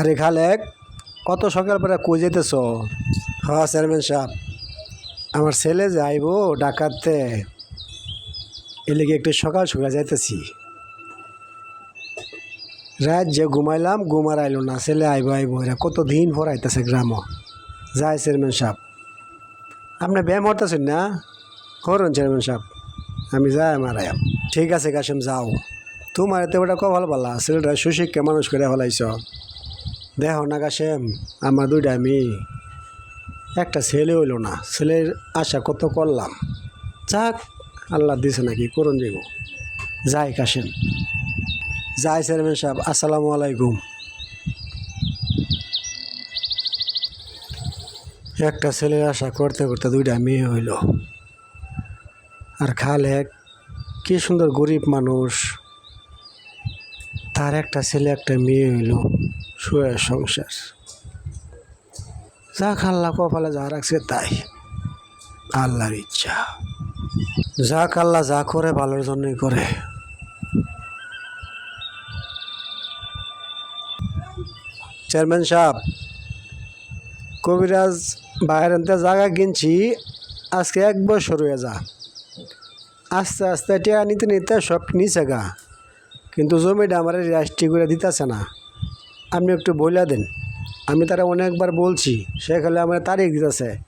আরে খালেক, কত সকাল পরে কই যেতেছ? হ্যাঁ চেয়ারম্যান সাহেব। আমার ছেলে যাইব ডাকাতে এলিগে একটু সকাল সকাল যাইতেছি। রাত যে ঘুমাইলাম, ঘুমার আইলো না। ছেলে আইব আইব, এরা কত দিন পর আইতেছে গ্রাম? যাই চেয়ারম্যান সাহেব। আপনি ব্যায়াম হতেছেন না? করুন চেয়ারম্যান সাহেব। আমি যাই আমার ঠিক আছে কাশিম যাও। তোমার এতে ওটা কভাল পালা ছেলেটা সুশিক্ষা মানুষ করে ফেলাইছ। দেখো না কাশেম আমার দুইটা মেয়ে। একটা ছেলে হইল না, ছেলের আশা কত করলাম। যাক, আল্লাহ দিছে নাকি, করুন যাব যাই কাশেম যাই চেয়ারম্যান সাহেব, আসসালামু আলাইকুম। একটা ছেলের আশা করতে করতে দুইটা মেয়ে হইল। আর খালেক কি সুন্দর গরিব মানুষ। তার একটা ছেলে, একটা মেয়ে হইল, শুয়ে সংসার। যা খাল্লা কপালে যা রাখছে তাই। আল্লাহর ইচ্ছা। যা কাল্লা যা করে ভালোর জন্যই করে। চেয়ারম্যান সাহেব, কবিরাজ বাইরের জায়গা কিনছি, আজকে এক বছর হয়ে যা। আস্তে আস্তে টিয়া নিতে নিতে সব নিচে গা। কিন্তু জমিটা আমার রেজিস্ট্রি করে দিতেছে না। আপনি একটু বইলা দেন। আমি তারা অনেকবার বলছি, সে খালে আমার তারিখ দিতেছে।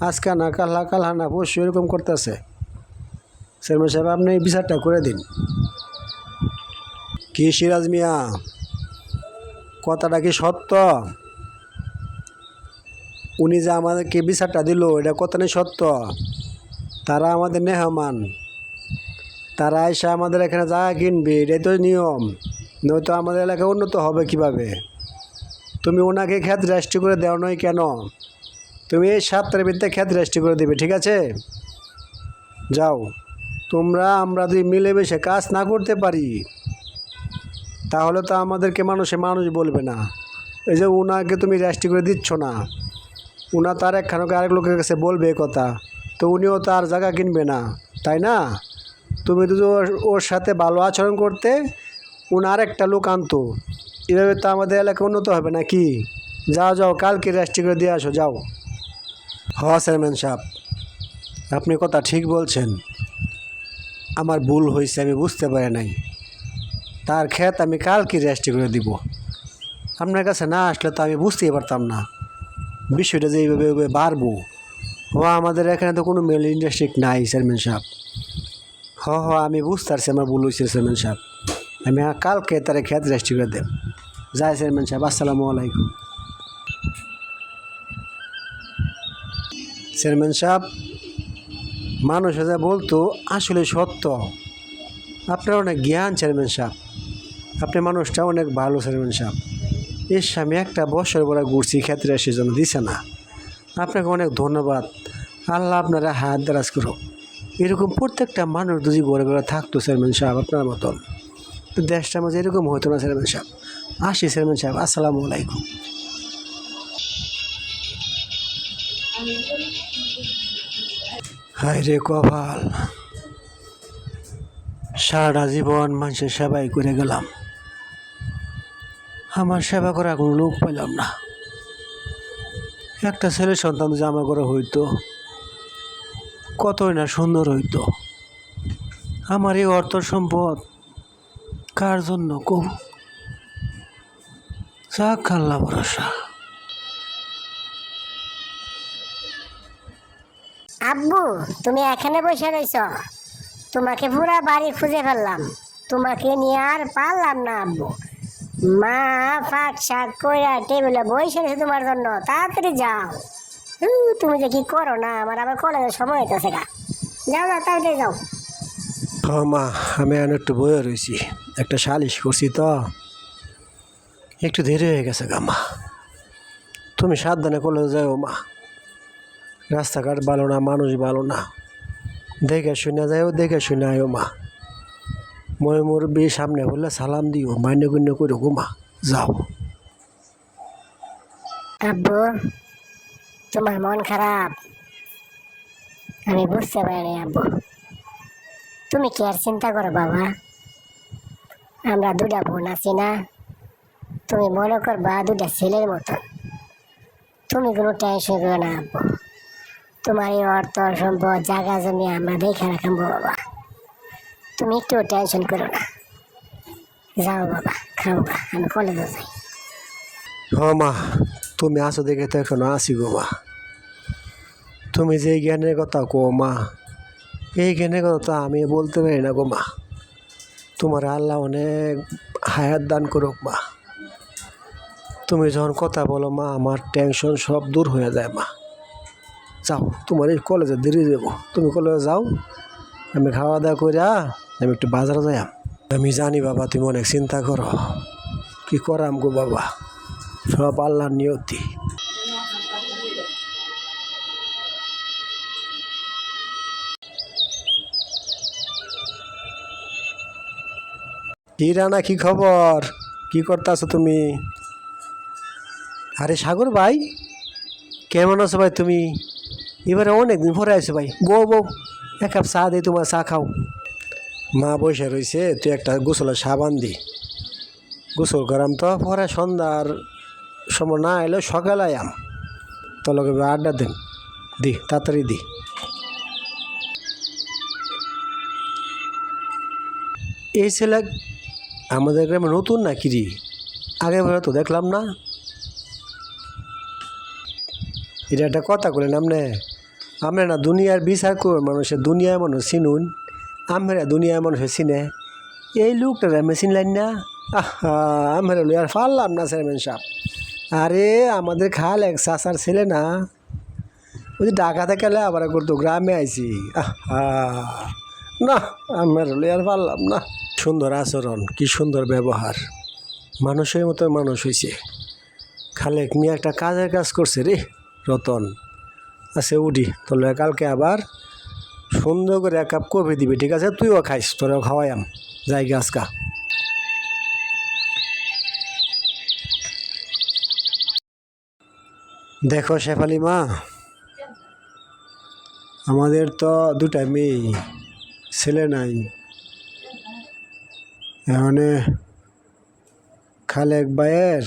আজকে না কালহা কালহা না পরশু এরকম করতেছে। চেয়ারম্যান সাহেব, আপনি এই বিচারটা করে দিন। কি সিরাজ মিয়া? কথাটা কি সত্য? উনি যে আমাদেরকে বিচারটা দিল, এটা কতটাই সত্য। তারা আমাদের নেহমান। তারা এসে আমাদের এখানে জায়গা কিনবে, এটাই তো নিয়ম। নয়তো আমাদের এলাকা উন্নত হবে কীভাবে? তুমি ওনাকে খ্যাত রেজিস্ট্রি করে দেওয়া নয় কেন? তুমি এই সাতটার ভিতরে খ্যাত রেজিস্ট্রি করে দেবে, ঠিক আছে? যাও। তোমরা, আমরা যদি মিলেমিশে কাজ না করতে পারি, তাহলে তো আমাদেরকে মানুষে মানুষ বলবে না। এই যে ওনাকে তুমি রেজিস্ট্রি করে দিচ্ছ না ওনা তার একখানকে আরেক লোকের কাছে বলবে কথা। তো উনিও তার জায়গা কিনবে না, তাই না? তুমি তো ওর- সাথে ভালো আচরণ করতে উনি আরেকটা লোক আনতো। এভাবে তো আমাদের এলাকা উন্নত হবে না কি? যাও যাও, কালকে রেজিস্ট্রি করে দিয়ে আসো, যাও। হ, চেয়ারম্যান সাহেব, আপনি কথা ঠিক বলছেন। আমার ভুল হয়েছে, আমি বুঝতে পারি নাই। তার ক্ষেত আমি কালকে রেজিস্ট্রি করে দিব। আপনার কাছে না আসলে তো আমি বুঝতেই পারতাম না। বিষয়টা যে এইভাবে বাড়বো। ও আমাদের এখানে তো কোনো মেল ইন্ডাস্ট্রি নাই, চেয়ারম্যান সাহেব। হ হ আমি বুঝতে পারছি আমার ভুল হয়েছে, চেয়ারম্যান সাহেব। আমি কালকে তারা খেত রেজিস্ট্রি করে দেব। যাই, চেয়ারম্যান সাহেব, আসসালামু আলাইকুম। চেয়ারম্যান সাহেব, মানুষ যা বলতো, আসলে সত্য। আপনার অনেক জ্ঞান, চেয়ারম্যান সাহেব। আপনি মানুষটা অনেক ভালো, চেয়ারম্যান সাহেব। এর স্বামী একটা বছর পরে ঘুরছি, ক্ষেত্রে সে জন্য দিছে না। আপনাকে অনেক ধন্যবাদ। আল্লাহ আপনারা হাত দারাজ করো এরকম প্রত্যেকটা মানুষ যদি ঘরে ঘরে থাকতো, চেয়ারম্যান সাহেব, আপনার মতন। তো দেশটার মাঝে এরকম হতো না, চেয়ারম্যান সাহেব। আসি, চেয়ারম্যান সাহেব, আসসালামু আলাইকুম। হায় রে কপাল। সারাটা জীবন মানুষের সেবাই করে গেলাম। আমার সেবা করা কোনো লোক পেলাম না। একটা ছেলে সন্তান জামা ঘরে হইতো। কতই না সুন্দর হইতো। আমার এই অর্থ সম্পদ কার জন্য কব চা খাল্লা ভরসা। আব্বু, তুমি এখানে বসে রইছ। তোমাকে পুরা বাড়ি খুঁজে ফেললাম। তোমাকে নিয়ে আর পারলাম না, আব্বু। মা পাক শাক কইরা টেবিলে বসে রয়েছে তোমার জন্য। তাড়াতাড়ি যাও। তুমি যে কি করো না, আমার আবার কলেজের সময় হইতেছে গা। যাও যাও, তাড়াতাড়ি যাও। হ মা, আমি এখন একটু বয়ে রয়েছি একটা সালিশ করছি তো। একটু দেরি হয়ে গেছে গা মা। তুমি সাবধানে কলেজে যাও মা। রাস্তাঘাট ভালো না, মানুষ ভালো না। দেখে শুনে যাও, দেখে শুনে আয়ো মা। মই মুরব্বী সামনে বললে সালাম দিও মান্য গুণ্য করে গো মা যাও। আব্বু তোমার মন খারাপ আমি বুঝতে পারি আব্বু। তুমি কি আর চিন্তা করো বাবা? আমরা দুটা বোন আছি না। তুমি মনে করবা দুটা ছেলের মতো। তুমি কোনো টেনশন করো না আব্বু। তোমার এই অর্থ, সম্পদ, জায়গা, জমি আমরা দেখে রাখাবো বাবা। তুমি একটু টেনশন করো না। যাও বাবা, খাও আমি কলেজে যাই। হ মা, তুমি আসো দেখে তো এখনও আসি গো মা। তুমি যে জ্ঞানের কথা কো মা, এই জ্ঞানের কথা তো আমি বলতে পারি না গো মা। তোমার আল্লাহ অনেক হায়াত দান করুক মা। তুমি যখন কথা বলো মা, আমার টেনশন সব দূর হয়ে যায় মা। যাও, তোমার এই কলেজে দেরি যাব। তুমি কলেজে যাও, আমি খাওয়া দাওয়া করে আমি একটু বাজারে যাই আমি জানি বাবা, তুমি অনেক চিন্তা করো। কি করাম গো বাবা? সব আল্লাহর নিয়তি। কি রানা, কি খবর? কি করতেছো তুমি? আরে সাগর ভাই, কেমন আছো ভাই তুমি? এবারে অনেকদিন পরে আছো ভাই। বউ বউ, এক কাপ চা দে, তোমার চা খাও। মা বসে রয়েছে তুই একটা গোসলের সাবান দি। গোসল করাম তো, পরে সন্ধ্যার সময় না এলে সকালে আয়াম। তলকে আড্ডা দেন দি, তাড়াতাড়ি দি। এই ছেলে আমাদের গ্রামে নতুন না কিরি আগে বেরো তো দেখলাম না। এটা একটা কথা বলেন আপনি। আমরা না দুনিয়ার বিচার করুন মানুষের দুনিয়ার মানুষ চিনুন। আমরা দুনিয়ার মানুষের চিনে এই লোকটা মেশিন লাইন না? আমরা লই আর পারলাম না, চেয়ারম্যান সাহেব। আরে, আমাদের খাল এক চাচার ছেলে না। ওই ঢাকাতে গেলে আবার করতো গ্রামে আইছি। না আমার লই আর পারলাম না। সুন্দর আচরণ, কি সুন্দর ব্যবহার। মানুষের মতো মানুষ হয়েছে খালেক নিয়ে একটা কাজের কাজ করছে রে, রতন। আছে উঠি। তাহলে কালকে আবার সুন্দর করে এক কাপ কফি দিবি, ঠিক আছে? তুইও খাইস, তোরাও খাওয়াইয়াম যাই গাছকা দেখো শেফালি মা, আমাদের তো দুটা মেয়ে, ছেলে নাই। এখানে খালেক ভাইয়ের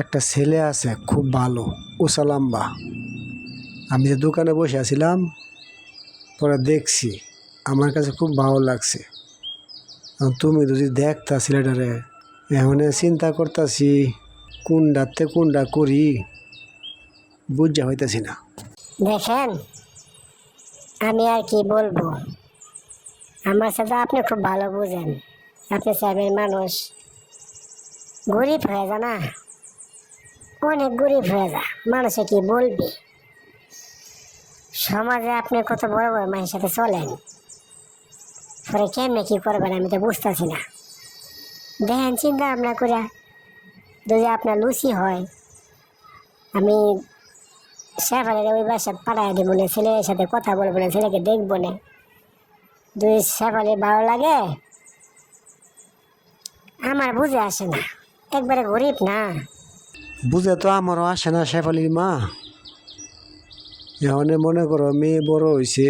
একটা ছেলে আছে, খুব ভালো, উসালাম্বা। আমি যে দোকানে বসে আছিলাম, পরে দেখছি আমার কাছে খুব ভালো লাগছে। তুমি যদি দেখতা ছেলেটারে, এখন চিন্তা করতেছি কোনটাতে কোনটা করি, বুঝা হইতেছি না। দেখেন, আমি আর কি বলব? আমার সাথে আপনি খুব ভালো বুঝেন। আপনি সাহেবের মানুষ। গরিব হয়ে যা না? অনেক গরিব হয়ে যা। মানুষে কি বলবে? সমাজে আপনি কত বড় বড় মায়ের সাথে চলেন, পরে কেমনে কি করবেন আমি তো বুঝতেছি না। দেখেন চিন্তা ভাবনা করে যদি আপনার লুচি হয়, আমি শেফালের ওই বাসা পাঠায় দেবো না, ছেলের সাথে কথা বলব না, ছেলেকে দেখব না। দুই শেফালে ভালো লাগে, আমার বুঝে আসে না। একবারে গরিব না। বুঝে তো আমারও আসে না শেফালির মা। এখানে মনে করো মেয়ে বড় হয়েছে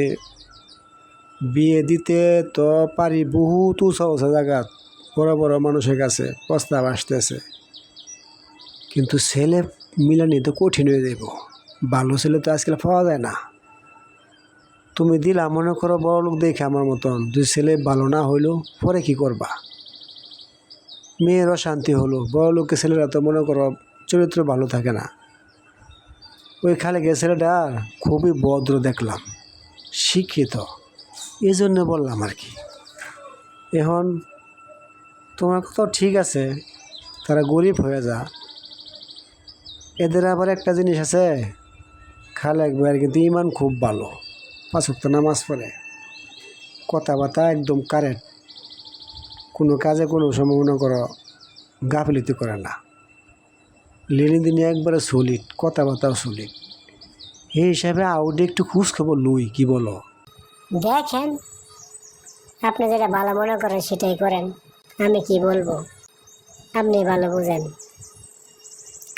বিয়ে দিতে তো পারি বহুত উঁচা উঁচা জায়গা বড় বড় মানুষের কাছে প্রস্তাব আসতেছে। কিন্তু ছেলে মিলানি তো কঠিন হয়ে যাব ভালো ছেলে তো আজকাল পাওয়া যায় না। তুমি দিলা মনে করো বড় লোক দেখে আমার মতন দুই ছেলে ভালো না হইল পরে কি করবা? মেয়ের অশান্তি হলো, বড় লোকের ছেলেরা তো মনে করো চরিত্র ভালো থাকে না। ওই খালে গিয়ে ছেলেটা খুবই ভদ্র দেখলাম, শিক্ষিত। এই জন্য বললাম আর কি। এখন তোমার কথা ঠিক আছে, তারা গরিব হয়ে যা। এদের আবার একটা জিনিস আছে, খালে একবার কিন্তু ইমান খুব ভালো, পাঁচ ওয়াক্ত নামাজ পড়ে। কথাবার্তা একদম কারেক্ট কোনো কাজে কোনো সময় মনে করো গাফিলিতি করে না। লেনি দিনে একবারে সলিড, কথাবার্তাও সলিড। এই হিসাবে আউটে একটু খোঁজ খবর লুই, কি বলো? দেখেন, আপনি যেটা ভালো মনে করেন সেটাই করেন। আমি কি বলব? আপনি ভালো বুঝেন।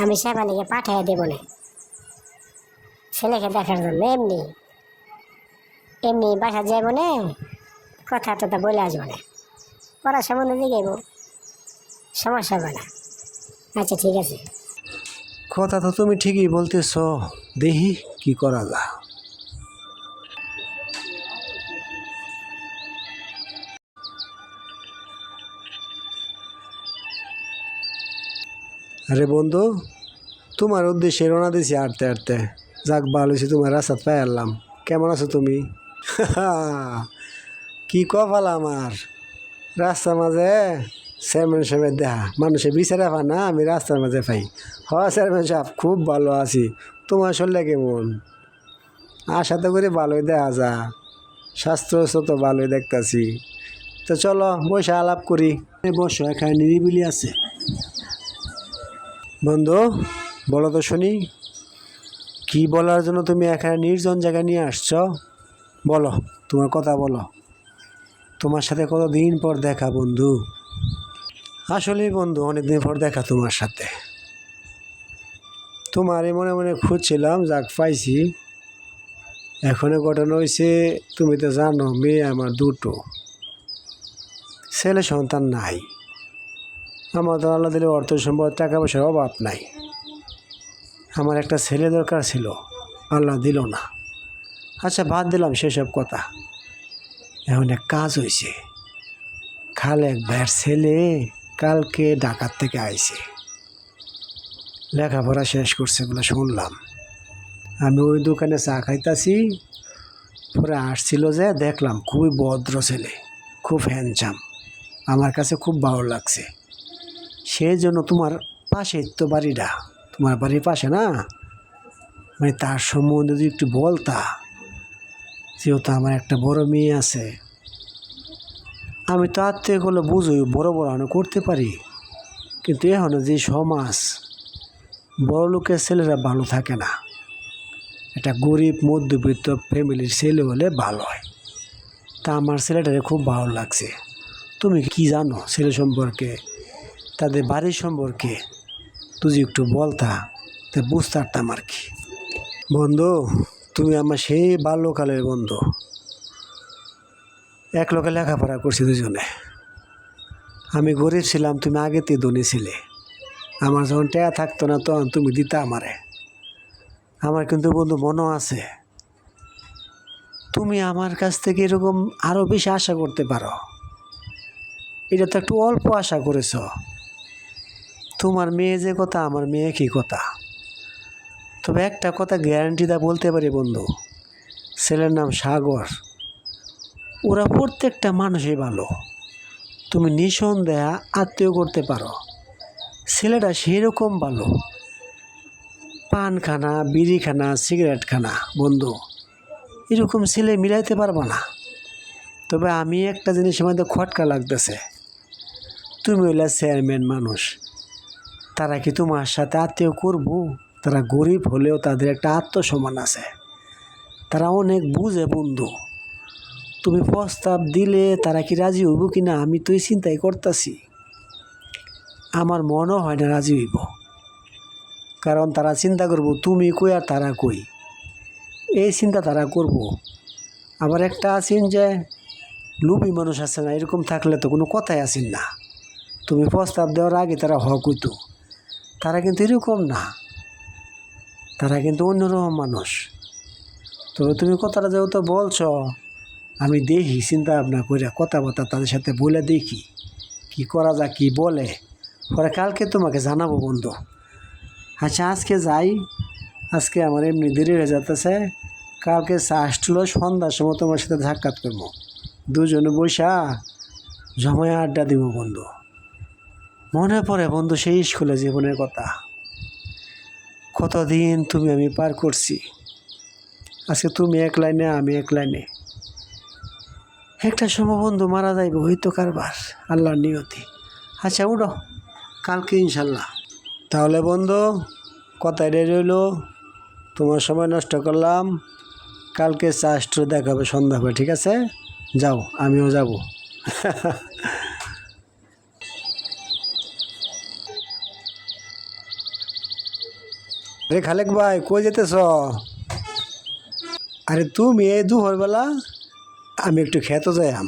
আমি শেফালিকে পাঠিয়ে দেবো না। ছেলেকে দেখার জন্য এমনি। এমনি বাসা যাইব না, কথা টথা বলে আসব না। পড়ার সম্বন্ধে দিকে সমস্যা হবে না। আচ্ছা ঠিক আছে। কথা তো তুমি ঠিকই বলতেছ। দেখি কি করা যা আরে বন্ধু, তোমার উদ্দেশ্যে রওনা দিছি হাঁটতে হাঁটতে যাক, ভালো হয়েছে, তোমার রাস্তা পাই আনলাম। কেমন আছো তুমি? কি কপাল আমার। রাস্তার মাঝে? চেয়ারম্যান সাহেবের দেখা মানুষে বিচারে পা না, আমি রাস্তার মাঝে পাই। হ চেয়ারম্যান সাহেব, খুব ভালো আছি। তোমার শরীরে কেমন? আশা তো করে ভালোই দেখা যা। স্বাস্থ্য তো ভালোই দেখতাছি। তো চলো, বসে আলাপ করি। বসো, এখানে নিরিবিলি আছে। বন্ধু, বলো তো শুনি, কি বলার জন্য তুমি এখানে নির্জন জায়গায় নিয়ে আসছো? বলো, তোমার কথা বলো। তোমার সাথে কত দিন পর দেখা, বন্ধু? আসলে বন্ধু, অনেকদিন পর দেখা তোমার সাথে। তোমারই মনে মনে খুঁজছিলাম, যাক পাইছি। এখনও ঘটনা হয়েছে তুমি তো জানো, মেয়ে আমার দুটো। ছেলে সন্তান নাই। আমার তো আল্লাহ দিলে অর্থ সম্পদ টাকা পয়সার অভাব নাই। আমার একটা ছেলে দরকার ছিল, আল্লাহ দিল না। আচ্ছা বাদ দিলাম সেসব কথা। এখন এক কাজ হয়েছে খালেক ভাইয়ের ছেলে কালকে ঢাকার থেকে আইছে। লেখাপড়া শেষ করছে বলে শুনলাম। আমি ওই দোকানে চা খাইতাছি, পরে আসছিল যে দেখলাম খুবই ভদ্র ছেলে, খুব হ্যান্ডসাম আমার কাছে খুব ভালো লাগছে। সেই জন্য তোমার পাশে তো বাড়িটা। তোমার বাড়ির পাশে না? মানে তার সম্বন্ধে যদি একটু বলতা, যেহেতু আমার একটা বড় মেয়ে আছে আমি তার থেকে আত্মীয়গুলো বুঝোই, বড় বড় আমি করতে পারি। কিন্তু এখনও যে সমাজ, বড় লোকের ছেলেরা ভালো থাকে না। একটা গরিব, মধ্যবিত্ত ফ্যামিলির ছেলে হলে ভালো হয়। তা আমার ছেলেটারে খুব ভালো লাগছে। তুমি কি জানো ছেলে সম্পর্কে? তাদের বাড়ির সম্পর্কে? তুই একটু বলতা, তা বুঝতে পারতাম আর কি। বন্ধু, তুমি আমার সেই বাল্যকালের বন্ধু। এক লোকে লেখাপড়া করছি দুজনে। আমি গরিব ছিলাম, তুমি আগেতে ধনী ছিলে। আমার যখন টেয়া থাকতো না, তখন তুমি দিতা আমারে। আমার কিন্তু বন্ধু মনও আছে। তুমি আমার কাছ থেকে এরকম আরও বেশি আশা করতে পারো। এটা তো একটু অল্প আশা করেছ। তোমার মেয়ে যে কথা, আমার মেয়ে কি কথা? তবে একটা কথা গ্যারান্টি দা বলতে পারি বন্ধু। ছেলের নাম সাগর। ওরা প্রত্যেকটা মানুষই ভালো। তুমি নিঃসন্দেহা আত্মীয় করতে পারো। ছেলেটা সেরকম ভালো। পান খানা বিড়ি খানা সিগারেট খানা বন্ধু, এরকম ছেলে মিলাইতে পারব না। তবে আমি একটা জিনিসের মধ্যে খটকা লাগতেছে। তুমি হইলে চেয়ারম্যান মানুষ। তারা কি তোমার সাথে আত্মীয় করব? তারা গরিব হলেও তাদের একটা আত্মসম্মান আছে। তারা অনেক বুঝে বন্ধু। তুমি প্রস্তাব দিলে তারা কি রাজি হইব কি না, আমি তো এই চিন্তাই করতেছি। আমার মনও হয় না রাজি হইব। কারণ তারা চিন্তা করব, তুমি কই আর তারা কই? এই চিন্তা তারা করব। আবার একটা আছেন যে লুবি মানুষ আছে না, এরকম থাকলে তো কোনো কথাই আসেন না। তুমি প্রস্তাব দেওয়ার আগে তারা হক হইতো। তারা কিন্তু এরকম না। তারা কিন্তু অন্যরকম মানুষ। তবে তুমি কথাটা যেহেতু বলছ আমি দেখি চিন্তা ভাবনা করে কথাবার্তা তাদের সাথে বলে দেখি। কি করা যায়, কি বলে? পরে কালকে তোমাকে জানাব বন্ধু। আচ্ছা আজকে যাই। আজকে আমার এমনি দেরি হয়ে যেতেছে কালকে চাষটুলো সন্ধ্যার সময় তোমার সাথে সাক্ষাৎ করব। দুজনে বৈশা জমায় আড্ডা দিব বন্ধু। মনে পড়ে বন্ধু সেই স্কুলে জীবনের কথা। কতদিন তুমি আমি পার করছি? আজকে তুমি এক লাইনে, আমি এক লাইনে। একটা সময় বন্ধু মারা যাইব হয়তো কারবার, আল্লাহর নিয়তি। আচ্ছা উঠো, কালকে ইনশাল্লাহ। তাহলে বন্ধু, কথায় রইল তোমার সময় নষ্ট করলাম। কালকে চাষটা দেখাবে সন্ধ্যা হবে, ঠিক আছে? যাও, আমিও যাব। রে খালেক ভাই, কই যেতেছ? আরে তুমি এই দুপুরবেলা আমি একটু খেতে যাইম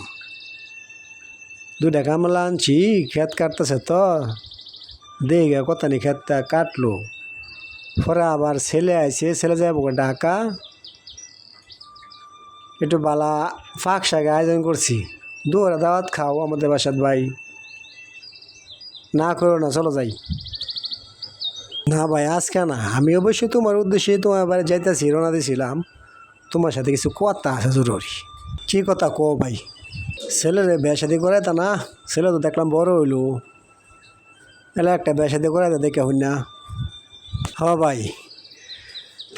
দুটা কামলা আনছি ক্ষেত কাটতেছে তো। দেখে কত নি ক্ষেতটা কাটলো। পরে আবার ছেলে আইছে, ছেলে যাব ঢাকা। একটু বালা ফাঁক শাকে আয়োজন করছি। দুপুরে দাওয়াত খাও আমাদের বাসাত ভাই। না করো না, চলো যাই। না ভাই, আজকে না, আমি অবশ্যই তোমার উদ্দেশ্যে তোমার বাড়ি যাইতেছি, রওনা দিয়েছিলাম তোমার সাথে কিছু কথা আছে জরুরি। কী কথা কো ভাই? ছেলেরে বিয়ে শাদি করে তা না, ছেলে তো দেখলাম বড় হইল। এলা একটা বিয়ে শাদি তা দেখে হই না। হ ভাই,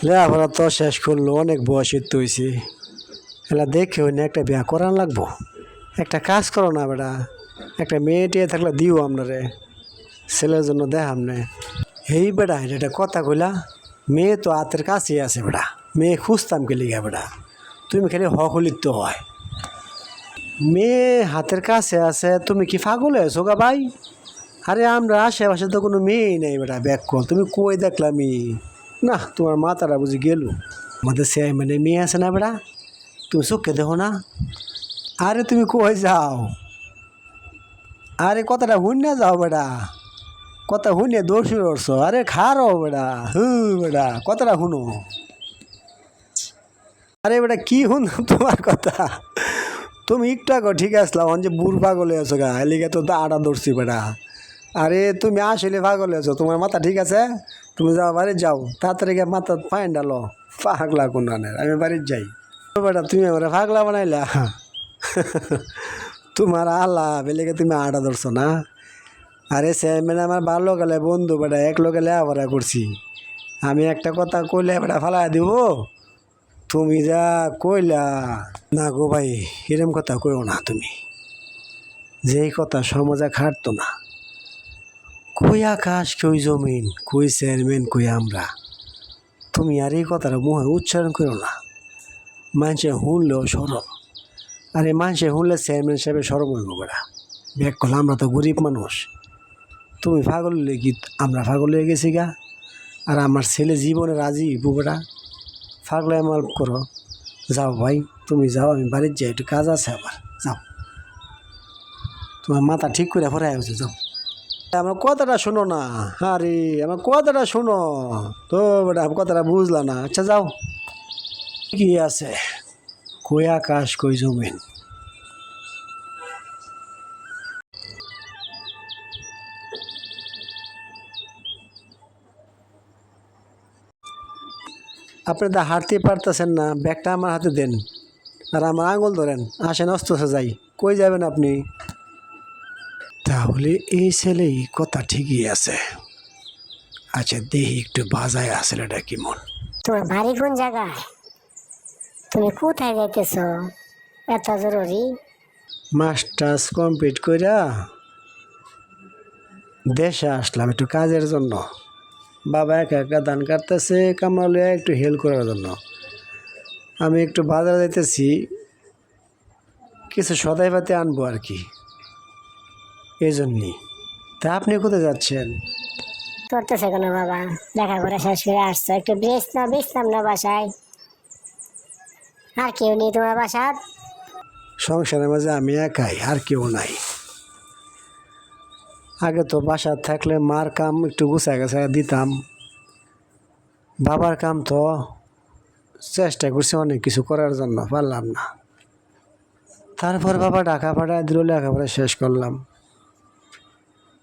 লেখাপড়া তো শেষ করল, অনেক বয়সের তো হয়েছে এলা দেখে হই না একটা বিয়া করান লাগবো? একটা কাজ করো না বেটা, একটা মেয়ে টিয়ে থাকলে দিও আপনারে ছেলের জন্য দেখাম নে এই বেটা, এটা কথা কইলা, মেয়ে তো হাতের কাছেই আছে বেটা, মেয়ে খুঁজতাম কে লিগা বেটা। তুমি খালি হকলিত তো হয়। মেয়ে হাতের কাছে আছে, তুমি কি পাগল হয়েছো গা ভাই? আরে আমরা আশেপাশে তো কোনো মেয়েই নেই বেটা, ব্যাক কল তুমি কই দেখলামি না, তোমার মাথাটা বুঝি গেল। আমাদের সে মানে মেয়ে আছে না বেটা? তুমি চোখে দেখো না। আরে তুমি কই যাও? আরে কথাটা হুন না যাও বেটা। কথা দৌড়ছি দৌড়ছ আরে খারো বেটা। হু বেটা, কথাটা শুনো। আরে বেটা, কি শুন তোমার কথা? তুমি একটু আগে ঠিক আসলাম, যে বুড় পাগলে আছো গা এলিগে তো আটা দৌড়ছি বেটা। আরে, তুমি আসলে পাগলে আছো, তোমার মাথা ঠিক আছে? তুমি যাও, বাড়ি যাও, তাড়াতাড়ি গিয়ে মাথা ফাইন ডালো পাগলা কোন আমি বাড়ির যাই। বেটা, তুমি আমার পাগলা বানাইলা? তোমার আল্লাহ বেলেগে তুমি আটা ধরছো না? আরে চেয়ারম্যান আমার ভালো গেলে বন্ধু বেটা, এক লোকে লেখাপড়া করছি। আমি একটা কথা কইলে বেটা ফালাই দিব? তুমি যা কইলা, না গো ভাই, এরম কথা কইও না তুমি। যেই কথা সমাজে খাটতো না। কই আকাশ, কই জমিন, কই চেয়ারম্যান, কই আমরা। তুমি আর এই কথাটা মুখে উচ্চারণ করো না। মানুষে শুনলেও সরম আরে মানুষে শুনলে চেয়ারম্যান সাহেব সরম হইব বেড়া। ব্যাগ করলে আমরা তো গরিব মানুষ। তুমি পাগল লেগে আমরা পাগল হয়ে গেছি গা? আর আমার ছেলে জীবনে রাজি বুবরা পাগলে মাল করো। যাও ভাই, তুমি যাও, আমি বাড়ির যাই, একটু কাজ আছে আমার। যাও। তোমার মাথা ঠিক করে পরে আছে যাও। আমার কথাটা শোনো না। আরে, আমার কথাটা শোনো। তো বেটা, আমার কথাটা বুঝলা না। আচ্ছা যাও। কি আছে? কই আকাশ, কই জমিন? আপনি তো হাঁটতে পারতেছেন না ব্যাগটা আমার হাতে দেন। আর আমার আঙুল ধরেন আসেন অস্ত্র যাই। কই যাবেন আপনি? তাহলে এই ছেলেই কথা ঠিকই আছে। আচ্ছা দেখি একটু বাজায় আসলে এটা কেমন। তোমার বাড়ি কোন জায়গায়? তুমি কোথায় যাইতেছ? এত জরুরি? মাস্টার্স কমপ্লিট কইরা দেশে আসলাম একটু কাজের জন্য। বাবা একা একা ধান কাটতেছে কামড়ালে একটু হেল্প করার জন্য। আমি একটু বাজারে যাইতেছি কিছু সদাই পাতি আনব আর কি। এই জন্যই তা আপনি কোথায় যাচ্ছেন? করতেছে কোনো বাবা লেখাপড়া শেষ করে আসছো। একটু বেশ না বেচলাম না বাসায়। আর কেউ নেই তোমার বাসার? সংসারের মাঝে আমি একাই আর কেউ নাই। আগে তো বাসা থাকলে মার কাম একটু গুছা গেছা দিতাম। বাবার কাম তো চেষ্টা করছি অনেক কিছু করার জন্য, পারলাম না। তারপর বাবা ঢাকা পাঠায় দিল, লেখাপড়া শেষ করলাম।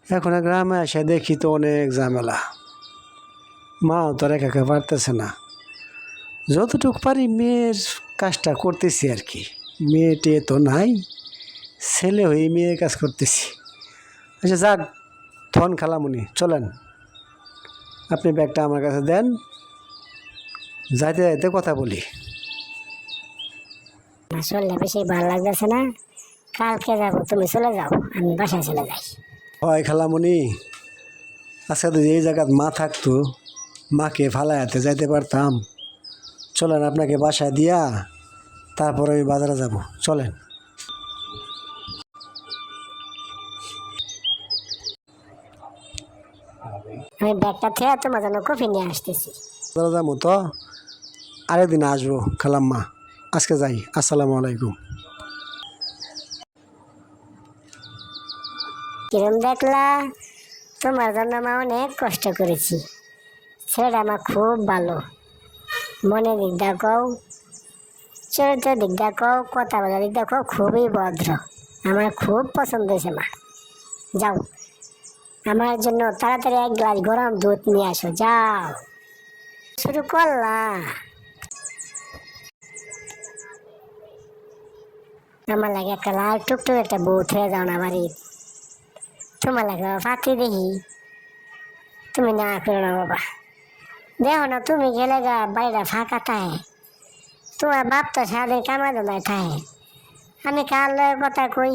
এখন গ্রামে এসে দেখি তো অনেক ঝামেলা। মাও তো রেখা পারতেছে না। যতটুকু পারি মেয়ের কাজটা করতেছি আর কি। মেয়ে টেয়ে তো নাই, ছেলে হয়ে মেয়ের কাজ করতেছি। আচ্ছা যাক ধন খালামুনি চলেন। আপনি ব্যাগটা আমার কাছে দেন। যাইতে যাইতে কথা বলি। শরীরটা বেশি ভালো লাগতেছে না। কালকে যাব তুমি চলে যাও আমি বাসায় চলে যাই। হয় খালামুনি আজকে তো এই জায়গাত মা থাকতো মাকে ফালায়াতে যাইতে পারতাম। চলেন আপনাকে বাসায় দিয়া তারপর আমি বাজারে যাব। চলেন। আমি ব্যাগটা থেকে তোমার জন্য কফি নিয়ে আসতেছি। বাজারে যাব তো? আরেকদিন আসব খালাম্মা আজকে যাই। আসসালামু আলাইকুম। কিরম দেখলা? তোমার জন্য মা অনেক কষ্ট করেছি। ছেলেটা আমার খুব ভালো। মনে দিক দেখো চরিত্র দিক দেখো কথা বলার দিক দেখো খুবই ভদ্র। আমার খুব পছন্দ হয়েছে মা। যাও। আমার জন্য তাড়াতাড়ি এক গ্লাস গরম দুধ নিয়ে আসো, যাও। শুরু করলা। আমার লাগে একটা লাল টুকটুক একটা বউ থেকে যাও না বাড়ির তোমার লাগে ফাঁকি দেখি। তুমি না করো না বাবা। দেখো না, তুমি গেলে গা বাড়িটা ফাঁকা থাকে। তোমার বাপ তো সারাদিন কামাই দায় থাকে। আমি কার কথা কই?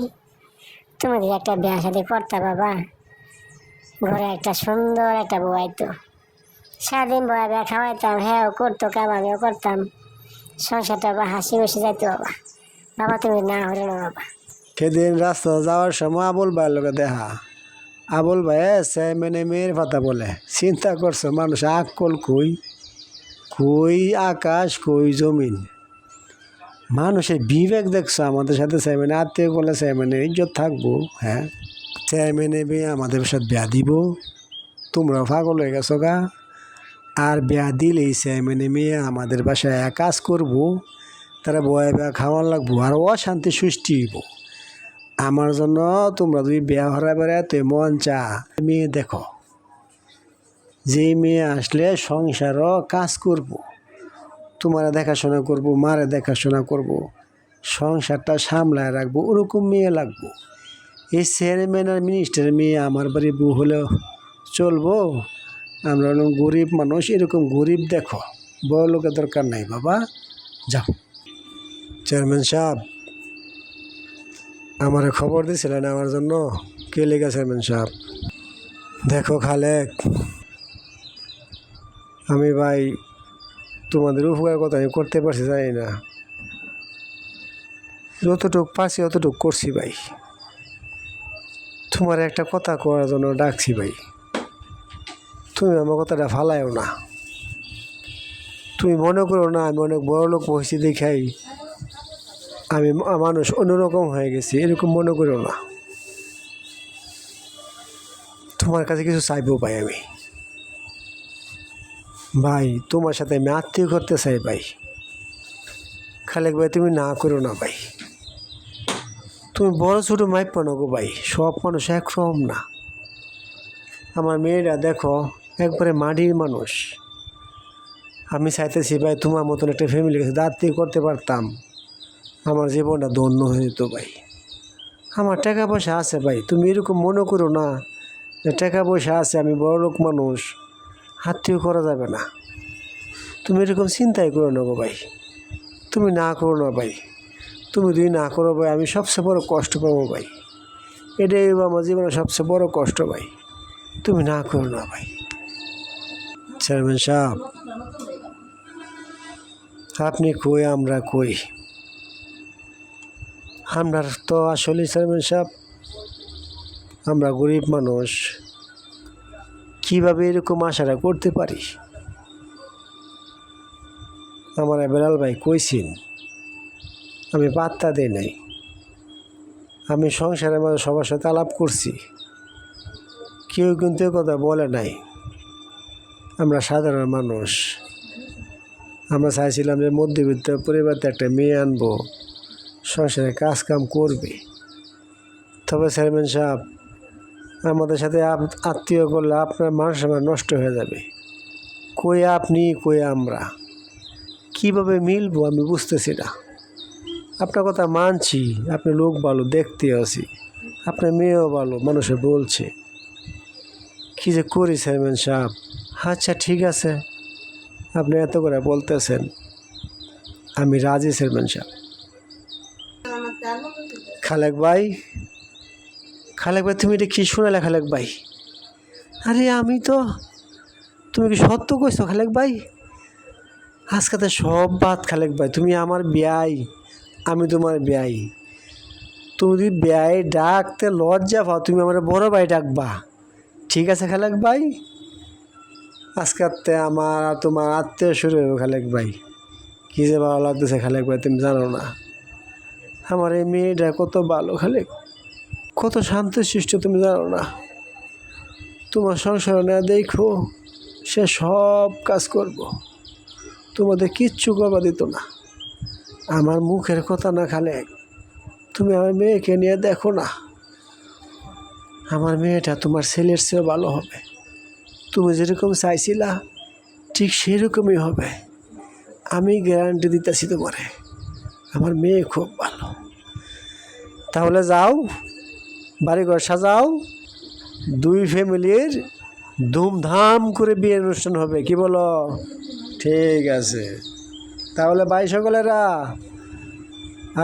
তুমি একটা বিয়া শাদি করতে বাবা। ঘরে একটা সুন্দর একটা বউ আইতো। সারাদিন বয়া বিয়া খাওয়াইতাম হ্যাঁ করতো কাম, আমিও করতাম। সংসারটা বা হাসি খুশি যাইতো বাবা। বাবা তুমি না হলো না বাবা। সেদিন রাস্তা যাওয়ার সময় আবুল ভাইয়ের লোকে দেখা। আবুল ভাই সে মেনে মেয়ের কথা বলে। চিন্তা করছ, মানুষ আকল কই? কই আকাশ, কই জমিন? মানুষের বিবেক দেখছ আমাদের সাথে চেয়ারম্যানে আত্মীয় বলে চেয়ারম্যানের ইজ্জত থাকব হ্যাঁ? চেয়ারম্যানে মেয়ে আমাদের সাথে বিয়া দিব। তোমরা পাগল হয়ে গেছো গা। আর বিয়া দিলেই চেয়ারম্যানে মেয়ে আমাদের বাসায় এক কাজ করব, তারা বয়া বেয়া খাওয়ার লাগবো আর অশান্তি সৃষ্টি হইব। আমার জন্য তোমরা যদি বিয়া হরা বেড়া তুই মন চা। মেয়ে দেখো যে মেয়ে আসলে সংসারও কাজ করব। তোমার দেখাশোনা করব, মারে দেখাশোনা করব। সংসারটা সামলায় রাখব, ওরকম মেয়ে লাগবো। এই চেয়ারম্যান আর মিনিস্টার মেয়ে আমার বাড়ি বউ হলে চলবো। আমরা গরিব মানুষ, এরকম গরিব দেখো, বড় লোকের দরকার নাই বাবা। যাও। চেয়ারম্যান সাহেব, আমার খবর দিয়েছিলেন আমার জন্য। কে লেগে চেয়ারম্যান সাহেব? দেখো খালেক, আমি ভাই, তোমাদের উপকার কথা আমি করতে পারছি জানি না। যতটুক পারছি অতটুক করছি ভাই। তোমার একটা কথা করার জন্য ডাকছি ভাই। তুমি আমার কথাটা ফালায়ও না। তুমি মনে করো না, আমি অনেক বড় লোক হয়েছি দেখাই। আমি মানুষ অন্যরকম হয়ে গেছি, এরকম মনে করো না। তোমার কাছে কিছু চাইব ভাই আমি। ভাই, তোমার সাথে আমি আত্মীয় করতে চাই ভাই। খালেক ভাই, তুমি না করো না ভাই। তুমি বড় ছোটো মাইপ গো ভাই, সব মানুষ এক একরকম না। আমার মেয়েরা দেখো, একবারে মাটির মানুষ। আমি চাইতেছি ভাই তোমার মতন একটা ফ্যামিলি কাছে দাঁড়িয়ে করতে পারতাম। আমার জীবনটা ধন্য হয়ে যেত ভাই। আমার টাকা পয়সা আছে ভাই, তুমি এরকম মনে করো না যে টাকা পয়সা আছে, আমি বড় লোক মানুষ, আত্মীয় করা যাবে না। তুমি এরকম চিন্তাই করো না গো ভাই। তুমি না করো না ভাই। তুমি যদি না করো ভাই, আমি সবচেয়ে বড় কষ্ট পাবো ভাই। এটাই আমার জীবনে সবচেয়ে বড় কষ্ট ভাই। তুমি না করো না ভাই। চেয়ারম্যান সাহেব, আপনি কই, আমরা কই? আমরা তো আসলে চেয়ারম্যান সাহেব, আমরা গরিব মানুষ। কীভাবে এরকম আশাটা করতে পারি? আমার বেলাল ভাই কইছেন আমি পাত্তা দিই নাই। আমি সংসারের মাঝে সবার সাথে আলাপ করছি। কেউ কিন্তু কথা বলে নাই। আমরা সাধারণ মানুষ। আমরা চাইছিলাম যে মধ্যবিত্ত পরিবারতে একটা মেয়ে আনব, সংসারে কাজ কাম করবে। তবে চেয়ারম্যান সাহেব, আমাদের সাথে আত্মীয় করলে আপনার মান সম্মান নষ্ট হয়ে যাবে। কই আপনি, কই আমরা? কীভাবে মিলবো আমি বুঝতেছি না। আপনার কথা মানছি, আপনি লোক ভালো, দেখতে আছি। আপনার মেয়েও ভালো, মানুষে বলছে। কি যে করি চেয়ারম্যান সাহেব? আচ্ছা ঠিক আছে। আপনি এত করে বলতেছেন। আমি রাজি চেয়ারম্যান সাহেব। খালেক ভাই? খালেক ভাই, তুমি এটা কি শোনালে, খালেক ভাই? আরে, আমি তো তুমি কি সত্য কইছো, খালেক ভাই? আজকে তো সব বাদ, খালেক ভাই। তুমি আমার বিয়াই। আমি তোমার ব্যয়। তুমি যদি ব্যয় ডাকতে লজ্জা পাও, তুমি আমার বড় ভাই ডাকবা। ঠিক আছে, খালেক ভাই? আজকাতে আমার তোমার আত্মীয় শুরু হবে খালেক ভাই। কী যে ভালো লাগতেছে, খালেক ভাই, তুমি জানো না। আমার এই মেয়েটা কত ভালো, খালেক। কত শান্তশিষ্ট তুমি জানো না। তোমার সংসার না দেখো, সে সব কাজ করব। তোমাদের কিচ্ছু করবা দিত না। আমার মুখের কথা না খালেক তুমি আমার মেয়েকে নিয়ে দেখো না। আমার মেয়েটা তোমার ছেলের চেয়েও ভালো হবে। তুমি যেরকম চাইছিলা, ঠিক সেরকমই হবে। আমি গ্যারান্টি দিতেছি তোমারে, আমার মেয়ে খুব ভালো। তাহলে যাও, বাড়িঘর সাজাও, দুই ফ্যামিলির ধুমধাম করে বিয়ের অনুষ্ঠান হবে, কি বলো? ঠিক আছে। তাহলে ভাই সকলেরা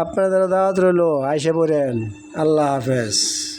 আপনাদের দাওয়াত রইল আইসে পড়েন। আল্লাহ হাফেজ।